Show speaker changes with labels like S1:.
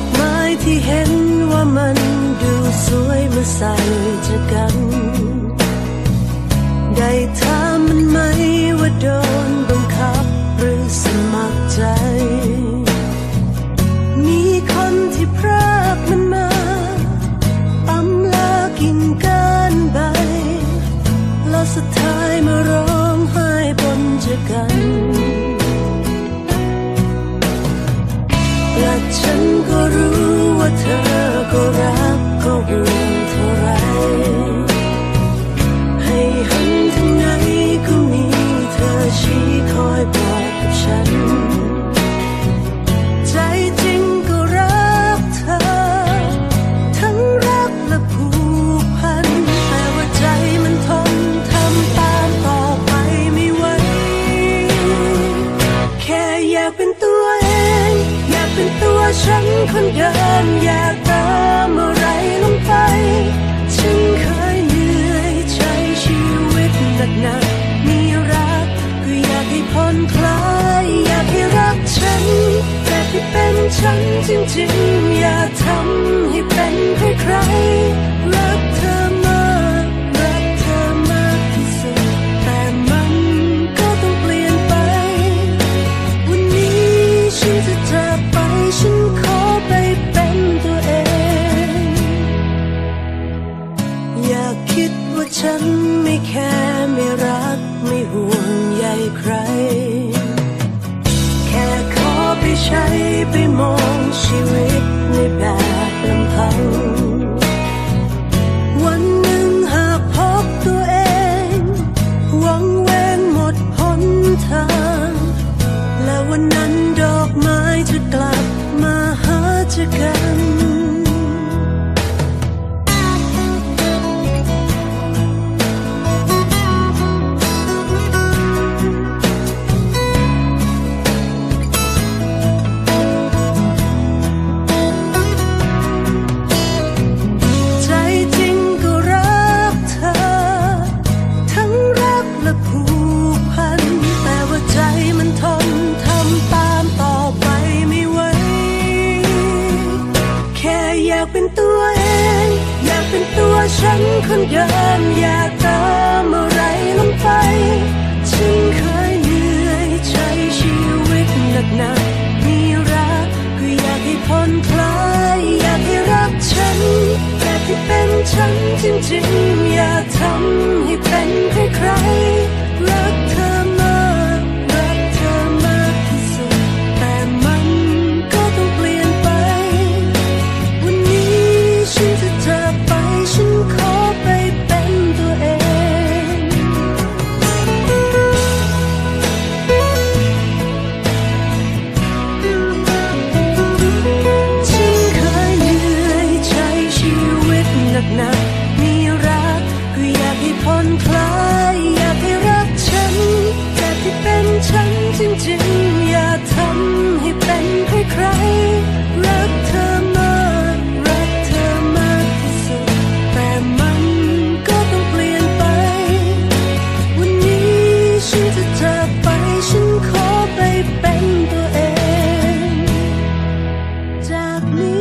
S1: อกไม้ที่เห็นว่ามันดูสวยมาใส่จะกัน ได้ถามมัน ฉันคนเดิมอยากเติมอะไรลงไป ฉันเคยเหนื่อยใช้ชีวิตหนักหนักมีรักก็อยากให้ผ่อนคลายอยากให้รักฉัน แต่ที่เป็นฉันจริงๆ อย่าทำให้เป็นใครๆรักเธ ไม่แคร์ไม่รักไม่ห่วงใยใคร แค่ขอไปใช้ไปมองชีวิตในแบบลำพัง วันหนึ่งหากพบตัวเอง หวังเวงหมดหนทาง และวันนั้นดอกไม้จะกลับมาหาเจอกัน ตัวฉันคนเดิมอยากเติมอะไรลงไป ฉันเคยเหนื่อยใช้ชีวิตหนักหนักๆมีรักก็อยากให้พ้นคลายอยากให้รักฉันแต่ที่เป็นฉันจริงๆ อย่าทำให้เป็นใครๆรักเธอ จา